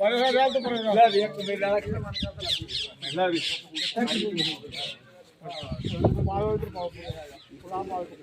ਪਰੇਗਾ ਜਾ ਤੂੰ ਪਰੇਗਾ ਲੈ ਵੀ। ਇੱਕ ਮੇਰਾ ਲੈ ਵੀ ਪਾਓ ਇੱਧਰ ਪਾਓ ਫੁਲਾ ਪਾਓ ਇੱਧਰ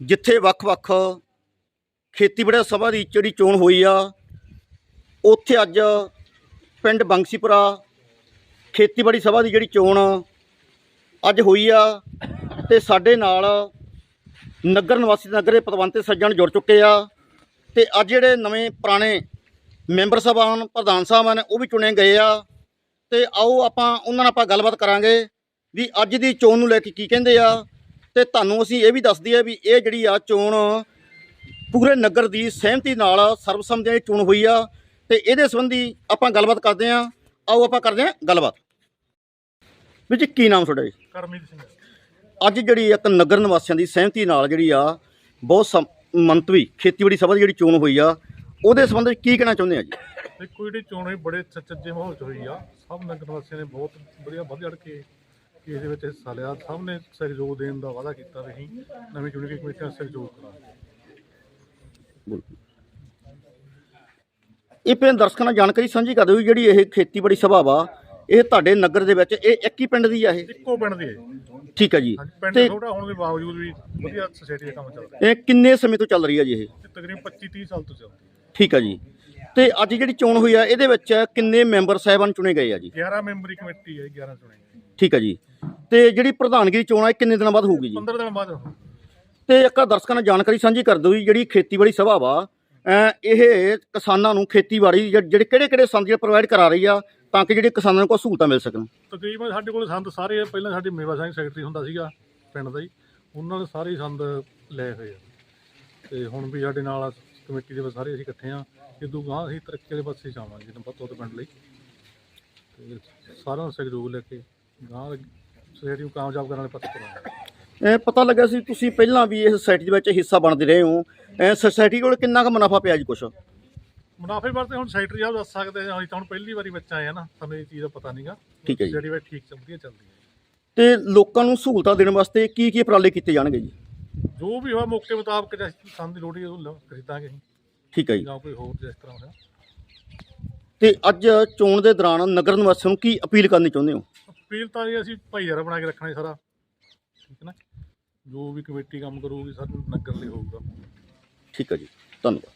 ਜਿੱਥੇ ਵੱਖ-ਵੱਖ ਖੇਤੀਬਾੜੀ ਸਭਾ ਦੀ ਜਿਹੜੀ ਚੋਣ ਹੋਈ ਆ, ਉੱਥੇ ਅੱਜ ਪਿੰਡ ਬੰਗਸੀਪੁਰਾ ਖੇਤੀਬਾੜੀ ਸਭਾ ਦੀ ਜਿਹੜੀ ਚੋਣ ਅੱਜ ਹੋਈ ਆ ਤੇ ਸਾਡੇ ਨਾਲ ਨਗਰ ਨਿਵਾਸੀ ਨਗਰ ਦੇ ਪਤਵੰਤੇ ਸੱਜਣ ਜੁੜ ਚੁੱਕੇ ਆ ਤੇ ਅੱਜ ਜਿਹੜੇ ਨਵੇਂ ਪੁਰਾਣੇ ਮੈਂਬਰ ਸਾਹਿਬਾਨ ਪ੍ਰਧਾਨ ਸਾਹਿਬ ਹਨ ਉਹ ਵੀ ਚੁਣੇ ਗਏ ਆ। ਤੇ ਆਓ ਆਪਾਂ ਉਹਨਾਂ ਨਾਲ ਆਪਾਂ ਗੱਲਬਾਤ ਕਰਾਂਗੇ ਵੀ ਅੱਜ ਦੀ ਚੋਣ ਨੂੰ ਲੈ ਕੇ ਕੀ ਕਹਿੰਦੇ ਆ ਤੇ ਤੁਹਾਨੂੰ ਅਸੀਂ ਇਹ ਵੀ ਦੱਸ ਦਈਏ ਵੀ ਇਹ ਜਿਹੜੀ ਆ ਚੋਣ ਪੂਰੇ ਨਗਰ ਦੀ ਸਹਿਮਤੀ ਨਾਲ ਸਰਬਸੰਮਤੀ ਨਾਲ ਚੋਣ ਹੋਈ ਆ ਤੇ ਇਹਦੇ ਸੰਬੰਧੀ ਆਪਾਂ ਗੱਲਬਾਤ ਕਰਦੇ ਆ ਆਓ ਆਪਾਂ ਕਰਦੇ ਆ ਗੱਲਬਾਤ। ਵੀ ਜੀ ਕੀ ਨਾਮ ਤੁਹਾਡਾ ਜੀ? ਕਰਮਜੀਤ ਸਿੰਘ। ਅੱਜ ਜਿਹੜੀ ਇੱਕ ਨਗਰ ਨਿਵਾਸੀਆਂ ਦੀ ਸਹਿਮਤੀ ਨਾਲ ਜਿਹੜੀ ਆ ਬਹੁਤ ਮੰਤਵੀ ਖੇਤੀਬਾੜੀ ਸਭਾ ਦੀ ਜਿਹੜੀ ਚੋਣ ਹੋਈ ਆ ਉਹਦੇ ਸੰਬੰਧ ਵਿੱਚ ਕੀ ਕਹਿਣਾ ਚਾਹੁੰਦੇ ਆ ਜੀ? ਦੇਖੋ ਜਿਹੜੀ ਚੋਣ ਹੋਈ ਬੜੇ ਸੱਚੇ ਮਾਹੌਲ 'ਚ ਹੋਈ ਆ। ਸਭ ਨਗਰ ਵਾਸੀਆਂ ਨੇ ਬਹੁਤ ਵਧੀਆ ਵੱਧ ਚੜ ਕੇ ਇਸ ਦੇ ਵਿੱਚ ਹਿੱਸਾ ਲਿਆ। ਸਭ ਨੇ ਸਹਿਯੋਗ ਦੇਣ ਦਾ ਵਾਅਦਾ ਕੀਤਾ ਵੀ ਅਸੀਂ ਨਵੀਂ ਚੁਣੀ ਗਈ ਕਮੇਟੀ ਨਾਲ ਸਹਿਯੋਗ ਕਰਾਂਗੇ। ਇਹ ਪਿੰਡ ਦਰਸ਼ਕਾਂ ਨਾਲ ਜਾਣਕਾਰੀ ਸਾਂਝੀ ਕਰਦੇ ਹੋਏ ਜਿਹੜੀ ਇਹ ਖੇਤੀਬਾੜੀ ਸਭਾ ਵਾ ਇਹ ਤੁਹਾਡੇ ਨਗਰ ਦੇ ਵਿੱਚ ਇਹ ਇੱਕ ਹੀ ਪਿੰਡ ਦੀ ਆ ਇਹ? ਇੱਕੋ ਪਿੰਡ ਦੇ ਹਾਂਜੀ ਠੀਕ ਹੈ ਜੀ। ਪਿੰਡ ਤੇ ਛੋਟਾ ਹੋਣ ਦੇ ਬਾਵਜੂਦ ਵੀ ਵਧੀਆ ਸੁਸਾਇਟੀ ਦਾ ਕੰਮ ਚੱਲਦਾ ਇਹ ਕਿੰਨੇ ਸਮੇਂ ਤੋਂ ਚੱਲ ਰਹੀ ਆ ਜੀ ਇਹ? ਤੇ ਤਕਰੀਬਨ 25 30 ਸਾਲ ਤੋਂ ਚੱਲਦੀ ਹੈ। ਠੀਕ ਆ ਜੀ। ਤੇ ਅੱਜ ਜਿਹੜੀ ਚੋਣ ਹੋਈ ਆ ਇਹਦੇ ਵਿੱਚ ਕਿੰਨੇ ਮੈਂਬਰ ਸਾਹਿਬਾਨ ਚੁਣੇ ਗਏ ਆ ਜੀ? 11 ਮੈਂਬਰੀ ਕਮੇਟੀ ਹੈ 11 ਚੁਣੇ ਗਏ। ਠੀਕ ਆ ਜੀ। ਤੇ ਜਿਹੜੀ ਪ੍ਰਧਾਨਗੀ ਦੀ ਚੋਣ ਆ ਇਹ ਕਿੰਨੇ ਦਿਨਾਂ ਬਾਅਦ ਹੋਊਗੀ ਜੀ? 15 ਦਿਨ ਬਾਅਦ। ਤੇ ਇੱਕ ਦਰਸ਼ਕਾਂ ਨਾਲ ਜਾਣਕਾਰੀ ਸਾਂਝੀ ਕਰ ਦਿਓ ਜੀ ਜਿਹੜੀ ਖੇਤੀਬਾੜੀ ਸਭਾ ਵਾ ਇਹ ਕਿਸਾਨਾਂ ਨੂੰ ਖੇਤੀਬਾੜੀ ਜਿਹੜੇ ਕਿਹੜੇ ਕਿਹੜੇ ਸੰਦ ਜਿਹੜੇ ਪ੍ਰੋਵਾਈਡ ਕਰਾ ਰਹੀ ਆ ਤਾਂ ਕਿ ਜਿਹੜੇ ਕਿਸਾਨਾਂ ਨੂੰ ਕੋਈ ਸਹੂਲਤਾਂ ਮਿਲ ਸਕਣ। ਤਕਰੀਬਨ ਸਾਡੇ ਕੋਲ ਸੰਦ ਸਾਰੇ। ਪਹਿਲਾਂ ਸਾਡੇ ਮੇਵਾ ਸਿੰਘ ਸੈਕਟਰੀ ਹੁੰਦਾ ਸੀਗਾ ਪਿੰਡ ਦਾ ਹੀ ਉਹਨਾਂ ਨੇ ਸਾਰੇ ਹੀ ਸੰਦ ਲਏ ਹੋਏ ਆ। ਤੇ ਹੁਣ ਵੀ ਸਾਡੇ ਨਾਲ ਕਮੇਟੀ ਦੇ ਸਾਰੇ ਅਸੀਂ ਇਕੱਠੇ ਆ। ਇਦੋਂ ਗਾਂ ਅਸੀਂ ਤਰੱਕੀ ਦੇ ਪਾਸੇ ਜਾਵਾਂਗੇ ਪਤੋ ਦੇ ਪਿੰਡ ਲਈ। ਤੇ ਸਾਰਿਆਂ ਦਾ ਸਹਿਯੋਗ ਲੈ ਕੇ ਗਾਂ ਸੋਸਾਇਟੀ ਨੂੰ ਕਾਮਯਾਬ ਕਰਨ ਵਾਲੇ ਪਾਸੇ ਕਰਾਂਗੇ ਇਹ ਪਤਾ ਲੱਗਾ ਸੀ ਤੁਸੀਂ ਪਹਿਲਾਂ ਵੀ ਇਸ ਸੁਸਾਇਟੀ ਦੇ ਵਿੱਚ ਹਿੱਸਾ ਬਣਦੇ ਰਹੇ ਹੋ। ਇਹ ਸੁਸਾਇਟੀ ਕੋਲ ਕਿੰਨਾ ਕੁ ਮੁਨਾਫਾ ਪਿਆ ਜੀ ਕੁਛ? ਮੁਨਾਫੇ ਵਾਸਤੇ ਹੁਣ ਸੈਕਟਰੀ ਸਾਹਿਬ ਦੱਸ ਸਕਦੇ ਆ ਅਸੀਂ ਤਾਂ ਹੁਣ ਪਹਿਲੀ ਵਾਰੀ ਵਿੱਚ ਆਏ ਆ ਨਾ ਸਾਨੂੰ ਇਹ ਚੀਜ਼ ਦਾ ਪਤਾ ਨਹੀਂਗਾ। ਠੀਕ ਹੈ ਜੀ। ਜਿਹੜੀ ਵੇ ਠੀਕ ਚੱਲ ਵਧੀਆ ਚੱਲਦੀ ਹੈ ਤੇ ਲੋਕਾਂ ਨੂੰ ਸਹੂਲਤਾਂ ਦੇਣ ਵਾਸਤੇ ਕੀ ਕੀ ਉਪਰਾਲੇ ਕੀਤੇ ਜਾਣਗੇ ਜੀ? ਜੋ ਵੀ ਹੋਇਆ ਮੌਕੇ ਮੁਤਾਬਕ ਜੇ ਸੰਦ ਦੀ ਲੋੜ ਹੈ ਉਹ ਲ- ਖਰੀਦਾਂਗੇ ਅਸੀਂ। ਠੀਕ ਹੈ ਜੀ। ਜਾਂ ਕੋਈ ਹੋਰ ਜਿਸ ਤਰ੍ਹਾਂ ਹੋਇਆ। ਤੇ ਅੱਜ ਚੋਣ ਦੇ ਦੌਰਾਨ ਨਗਰ ਨਿਵਾਸੀਆਂ ਨੂੰ ਕੀ ਅਪੀਲ ਕਰਨੀ ਚਾਹੁੰਦੇ ਹੋ? ਅਪੀਲ ਤਾਂ ਜੀ ਅਸੀਂ ਭਾਈਚਾਰਾ ਬਣਾ ਕੇ ਰੱਖਣਾ ਹੈ ਸਾਰਾ। ਠੀਕ ਹੈ ਨਾ? ਜੋ ਵੀ ਕਮੇਟੀ ਕੰਮ ਕਰੂਗੀ, ਸਾਨੂੰ ਨਗਰ ਲਈ ਹੋਊਗਾ। ਠੀਕ ਹੈ ਜੀ। ਧੰਨਵਾਦ।